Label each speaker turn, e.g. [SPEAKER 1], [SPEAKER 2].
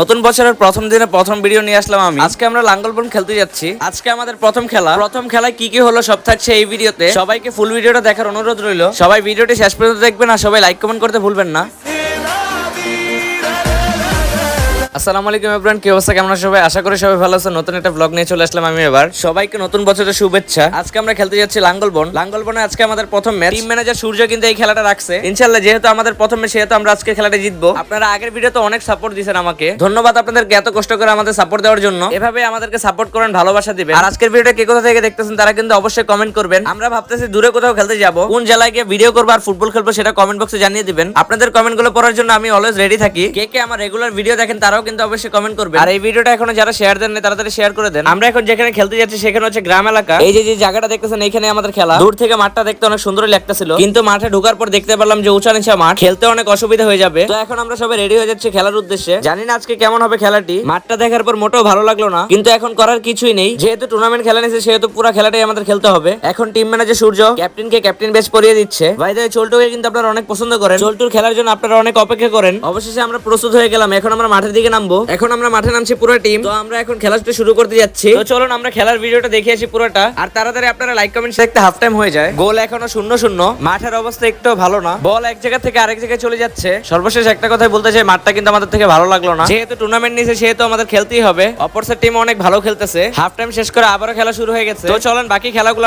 [SPEAKER 1] নতুন বছরের প্রথম দিনে প্রথম ভিডিও নিয়ে আসলাম আমি। আজকে আমরা লাঙ্গলবন খেলতে যাচ্ছি। আজকে আমাদের প্রথম খেলা। প্রথম খেলায় কি কি হলো সব থাকছে এই ভিডিওতে সবাইকে ফুল ভিডিওটা দেখার অনুরোধ রইল। সবাই ভিডিওটি শেষ পর্যন্ত দেখবেন আর সবাই লাইক কমেন্ট করতে ভুলবেন না। আসসালামু আলাইকুম এভরিওয়ান কি অবস্থা, কেমন সবাই? আশা করি সবাই ভালো নতুন একটা ব্লগ নিয়ে চলে আসলাম আমি এবার। সবাইকে নতুন বছরের শুভেচ্ছা। আজকে আমরা খেলতে যাচ্ছি আজকে আমাদের প্রথম ম্যাচ টিম ম্যানেজার সূর্য কিন্তু এই খেলাটা রাখছে। যেহেতু আমাদের প্রথম ম্যাচ সেহেতু আমরা আজকে খেলাটা জিতবো। আপনারা আগের ভিডিওতে অনেক সাপোর্ট দিয়েছেন আমাকে। ধন্যবাদ আপনাদেরকে এত কষ্ট করে আমাদের সাপোর্ট দেওয়ার জন্য। এভাবে আমাদেরকে সাপোর্ট করেন, ভালোবাসা দিবেন। আর আজকের ভিডিওটা কে কোথা থেকে দেখতেছেন, তারা কিন্তু অবশ্যই কমেন্ট করবেন। আমরা ভাবতেছি দূরে কোথাও খেলতে যাব। কোন জেলায় গিয়ে ভিডিও করব আর ফুটবল খেলব সেটা কমেন্ট বক্সে জানিয়ে দিবেন। আপনাদের কমেন্টগুলো পড়ার জন্য আমি অলওয়েজ রেডি থাকি। কে কে আমার রেগুলার ভিডিও দেখেন তারাও কিন্তু অবশ্যই কমেন্ট করবেন আর এই ভিডিওটা এখনও যারা শেয়ার দেন তাড়াতাড়ি শেয়ার করে দেন। আমরা এখন যেখানে খেলতে যাচ্ছি, সেখানে হচ্ছে গ্রাম এলাকা। এই যে যে জায়গাটা দেখতেছেন, এইখানে আমাদের খেলা। দূর থেকে মাঠটা দেখতে অনেক সুন্দরই লাগতেছিল। কিন্তু মাঠে ঢোকার পর দেখতে পেলাম যে উঁচা নিচা মাঠ। খেলতে অনেক অসুবিধা হয়ে যাবে। তো এখন আমরা সবাই রেডি হয়ে যাচ্ছি খেলার উদ্দেশ্যে। জানি না আজকে কেমন হবে খেলাটি। মাঠটা দেখার পর মোটেও ভালো লাগল না। কিন্তু এখন করার কিছুই নেই। যেহেতু টুর্নামেন্ট খেলা নিয়েছে, সেহেতু পুরো খেলাটাই আমাদের খেলতে হবে। এখন টিম ম্যানেজার সূর্য ক্যাপ্টেনকে ক্যাপ্টেন বেশ পরিয়ে দিচ্ছে। ভাই দাই চোলটুকে কিন্তু আপনারা অনেক পছন্দ করেন। চোলটুর খেলার জন্য আপনারা অনেক অপেক্ষা করেন। অবশেষে আমরা প্রস্তুত হয়ে গেলাম। এখন আমরা মাঠের দিকে নামবো। এখন আমরা মাঠে নামছি পুরো টিম তো আমরা এখন খেলাটা শুরু করতে যাচ্ছি। তো চলুন, আমরা খেলার ভিডিওটা দেখে আসি পুরোটা। আর তাড়াতাড়ি আপনারা লাইক কমেন্ট দেখতে হাফ টাইম হয়ে যায়। গোল এখনও শূন্য শূন্য। মাঠের অবস্থা একটু ভালো না। বল এক জায়গা থেকে আরেক জায়গায় চলে যাচ্ছে। সর্বশেষ একটা কথাই বলতে চাই, মাঠটা কিন্তু আমাদের থেকে ভালো লাগল না। যেহেতু টুর্নামেন্ট নিয়েছে, সেহেতু আমাদের খেলতেই হবে। অপর টিম অনেক ভালো খেলতেছে। হাফ টাইম শেষ করে আবারও খেলা শুরু হয়ে গেছে। তো চলেন, বাকি খেলাগুলো